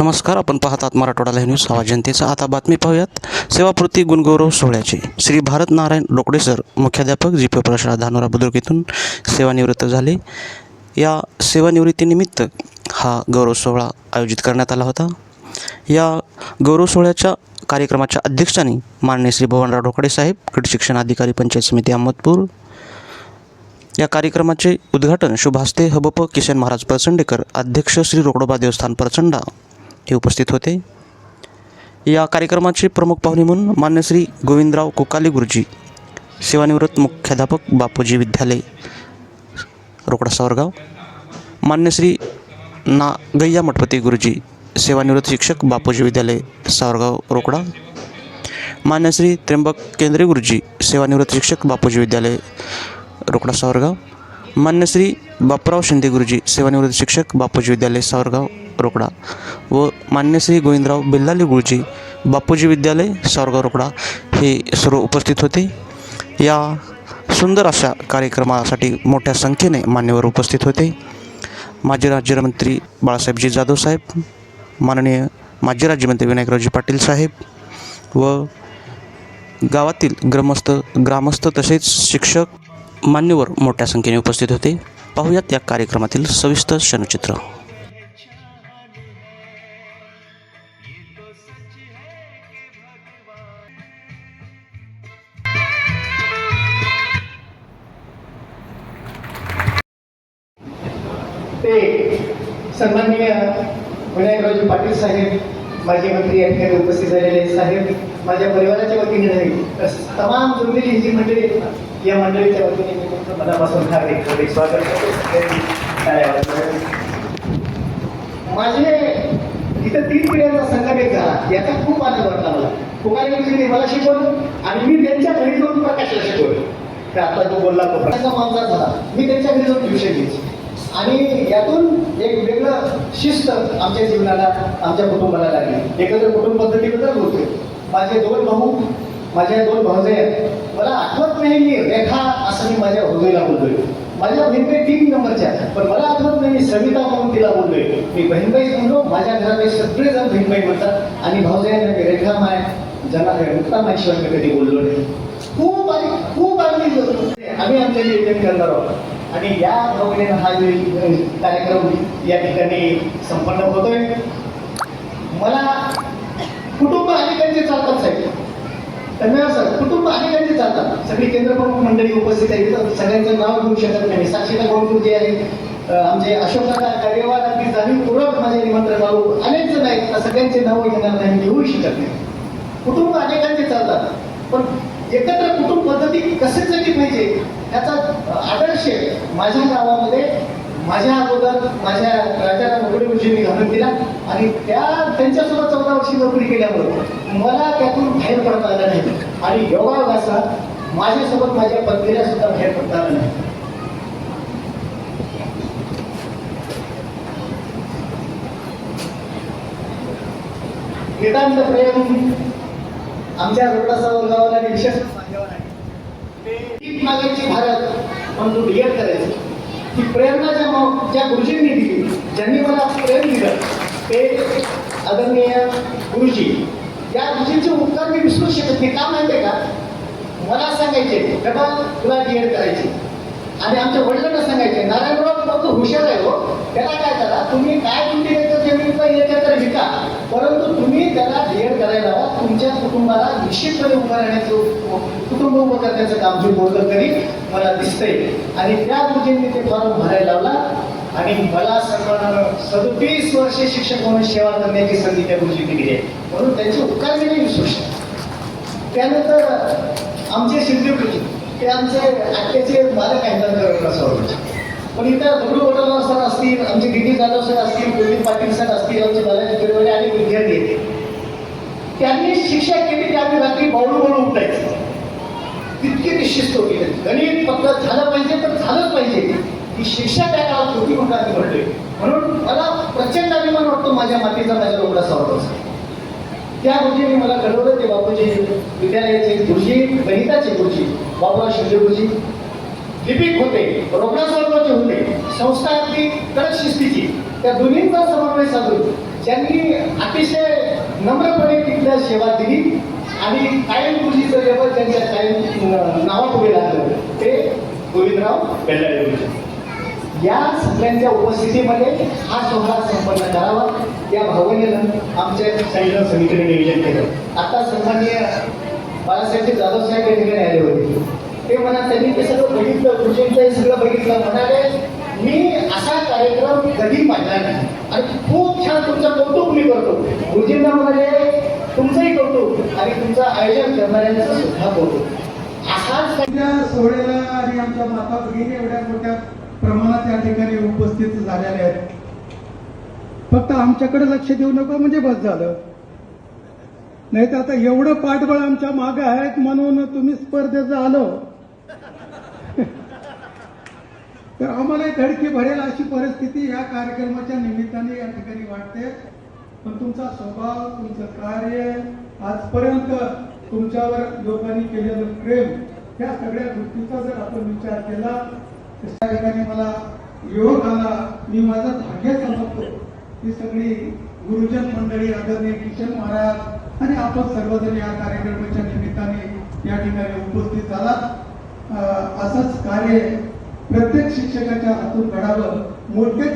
नमस्कार आपण पाहतात मराठवाडा लाईव्ह न्यूज आवाज जनतेचा आता बातमी पाहूयात. सेवापूर्ती गुणगौरव सोहळ्याची. श्री भारत नारायण लोकडेसर मुख्याध्यापक जी पी प्रशाला धानोरा बुद्रुक येथून सेवानिवृत्त झाले. या सेवानिवृत्तीनिमित्त हा गौरव सोहळा आयोजित करण्यात आला होता. या गौरव सोहळ्याच्या कार्यक्रमाच्या अध्यक्षांनी माननीय श्री भवनराव ढोकडे साहेब क्रीड शिक्षण अधिकारी पंचायत समिती अहमदपूर. या कार्यक्रमाचे उद्घाटन शुभास्ते हबप किशन महाराज प्रचंडेकर अध्यक्ष श्री रोकडोबा देवस्थान प्रचंडा हे उपस्थित होते. या कार्यक्रमाचे प्रमुख पाहुणे म्हणून मान्य श्री गोविंदराव कोकाले गुरुजी सेवानिवृत्त मुख्याध्यापक बापूजी विद्यालय रोकडा सावरगाव. मान्य श्री ना गय्या मठपती गुरुजी सेवानिवृत्त शिक्षक बापूजी विद्यालय सावरगाव रोकडा. मान्य श्री त्र्यंबक केंद्रे गुरुजी सेवानिवृत्त शिक्षक बापूजी विद्यालय रोकडा सावरगाव. मान्य श्री बापूराव शिंदे गुरुजी सेवानिवृत्त शिक्षक बापूजी विद्यालय सावरगाव. रोकडा व मान्य श्री गोविंदराव बेल्लाली गुरुजी बापूजी विद्यालय सावरगाव रोकडा हे सर्व उपस्थित होते. या सुंदर अशा कार्यक्रमासाठी मोठ्या संख्येने मान्यवर उपस्थित होते. माजी राज्यमंत्री बाळासाहेबजी जाधव साहेब माननीय माजी राज्यमंत्री विनायकरावजी पाटील साहेब व गावातील ग्रामस्थ ग्रामस्थ तसेच शिक्षक मान्यवर मोठ्या संख्येने उपस्थित होते. पाहूयात या कार्यक्रमातील सविस्तर क्षणचित्र. ते सन्माननीय विनायकरावजी पाटील साहेब माजी मंत्री या ठिकाणी उपस्थित झालेले साहेब माझ्या परिवाराच्या वतीने नाही तर तमाम जुळलेली ही जी मंडळी आहेत या मंडळीच्या वतीने मी तुमचं मनापासून हार्दिक हार्दिक स्वागत करतो. माझे इथं तीन पिढ्यांचा संघटित झाला याचा खूप आनंद वाटला मला. कुमारी गुरुजींनी मला शिकवलं आणि मी त्यांच्या घरी जाऊन प्रकाशला शिकवलं. तर आता तो बोलला तो प्रकाशचा झाला. मी त्यांच्या घरी जाऊन ट्युशन घ्यायची आणि यातून एक वेगळं शिस्त आमच्या जीवनाला आमच्या कुटुंबाला लागली. एकत्र कुटुंब पद्धतीबद्दल बोलतोय. माझे दोन भाऊ माझ्या दोन भावजे आहेत. मला आठवत नाही मी रेखा असं मी माझ्या भाऊजीला बोलतोय. माझ्या बहिणबाई तीन नंबरच्या पण मला आठवत नाही मी सविता म्हणून तिला बोललोय मी बहीणबाई म्हणलो माझ्या घरातले सगळेजण बहीणबाई म्हणतात आणि भाऊजाईंना मी रेखा माय जना मुक्ता मायशिवाय मी कधी बोललो नाही खूप आणि खूप आनंदित होतो आम्ही आमच्या नियोजन करणार आहोत. आणि या भावनेनं हा कार्यक्रम या ठिकाणी संपन्न होतोय. मला कुटुंब अनेकांचे चालतात साहेब. धन्यवाद सर कुटुंब अनेकांचे चालतात. सगळी केंद्र प्रमुख मंडळी उपस्थित आहेत. सगळ्यांचं नाव घेऊ शकत नाही. साक्षीला गोडपूर जे आहे आमचे अशोकाला कार्यवाद अगदी जाणीवपूर्वक माझे निमंत्रण बाबू अनेक जण आहेत. तर सगळ्यांचे नावं घेणार नाही घेऊ शकत नाही. कुटुंब अनेकांचे चालतात. पण एकत्र कुटुंब पद्धती कसे जगली पाहिजे त्याचा आदर्श माझ्या गावामध्ये माझ्या अगोदर माझ्या राजाराम मोगडे गुरुजींनी घालून दिला आणि त्या त्यांच्यासोबत चौदा वर्षी नोकरी केल्यामुळे मला त्यातून बाहेर पडता आलं नाही. आणि योगायोगाचा माझ्यासोबत माझ्या पत्नीला सुद्धा बाहेर पडता आलं नाही. नितांत प्रेम आमच्या रोडाचा वर्गावर आणि विशेष आहे ते मागायची भारत म्हणून तू डिएड करायचं. ती प्रेरणा ज्या मा- ज्या गुरुजींनी दिली ज्यांनी मला प्रेम दिलं ते आदरणीय गुरुजी. या गुरुजींचे उपकार मी विसरू शकत नाही. का माहिती आहे का? मला सांगायचे बाबा तुला डीएड करायची. आणि आमच्या वडिलांना सांगायचे नारायणराव फक्त हुशार आहे हो. त्याला काय करा? तुम्ही काय तुमची येतं जमीन पण येते तर विका. परंतु तुम्ही त्याला कुटुंबाला निश्चितपणे उभं राहण्याचं कुटुंब उभं करण्याचं काम जे बोललं तरी मला दिसतंय. आणि त्या गुरुजींनी ते फॉर्म भरायला लावला. आणि मला सर्वांना सदतीस वर्षे शिक्षक म्हणून सेवा करण्याची संधी त्या गोष्टी दिली आहे. म्हणून त्यांचे उपकार मी नाही विसरू त्यानंतर आमचे शिंदे ते आमचे आत्याचे मालक आहेत असं पण इथं दगडू वडलवार सर असतील आमचे डी जाधव सर असतील कुलदीप पाटील सर असतील आमचे बालाजी पेरवडे आणि विद्यार्थी येतील त्यांनी शिक्षा केली की रात्री बावळू बावळू उठायचं. तितकी निश्चित होती गणित फक्त झालं पाहिजे तर झालंच पाहिजे. ही शिक्षा त्या काळात होती म्हणून आम्ही म्हणून मला प्रचंड अभिमान वाटतो माझ्या मातीचा माझ्या लोकला सावरचा त्या गुरुजींनी मला घडवलं ते बापूजी विद्यालयाचे गुरुजी गणिताचे गुरुजी बाबा शिंदे गुरुजी लिपिक होते रोकडा स्वरूपाचे होते संस्था अगदी कडक शिस्तीची. त्या दोन्हींचा समन्वय साधून त्यांनी अतिशय नम्रपणे तिथल्या सेवा दिली आणि कायम गुरुजीचं लेवल त्यांच्या कायम न- नावात लागलं ते गोविंदराव बेल्लाळे या सगळ्यांच्या उपस्थितीमध्ये हा सोहळा संपन्न करावा. या भावनेनं आमच्या संयोजन समितीने नियोजन केलं. आता सन्माननीय बाळासाहेब जाधव साहेब या ठिकाणी आले होते. ते म्हणा त्यांनी ते सगळं बघितलं गुरुजींचं हे सगळं बघितलं. म्हणाले मी असा कार्यक्रम कधी पाहिला नाही. आणि खूप छान तुमचं कौतुक मी करतो. गुरुजींना म्हणाले तुमचंही कौतुक आणि तुमचं आयोजन करणाऱ्यांचं सुद्धा कौतुक. असाच त्या सोहळ्याला आणि आमच्या माता भगिनी एवढ्या मोठ्या प्रमाणात या ठिकाणी उपस्थित झालेल्या आहेत. फक्त आमच्याकडे लक्ष देऊ नका म्हणजे बस झालं. नाही तर आता एवढं पाठबळ आमच्या मागे आहेत म्हणून तुम्ही स्पर्धेचं आलो. तर आम्हाला धडकी भरेल अशी परिस्थिती या कार्यक्रमाच्या निमित्ताने या ठिकाणी वाटते. पण तुमचा स्वभाव तुमचं कार्य आजपर्यंत तुमच्यावर लोकांनी केलेलं प्रेम या सगळ्या गोष्टीचा जर आपण विचार केला तर त्या ठिकाणी मला योग आला. मी माझा भाग्य समजतो. ही सगळी गुरुजन मंडळी आदरणीय किशन महाराज आणि आपण सर्वजण या कार्यक्रमाच्या निमित्ताने या ठिकाणी उपस्थित झाला असंच कार्य प्रत्येक शिक्षकाच्या हातून घडावं मोठे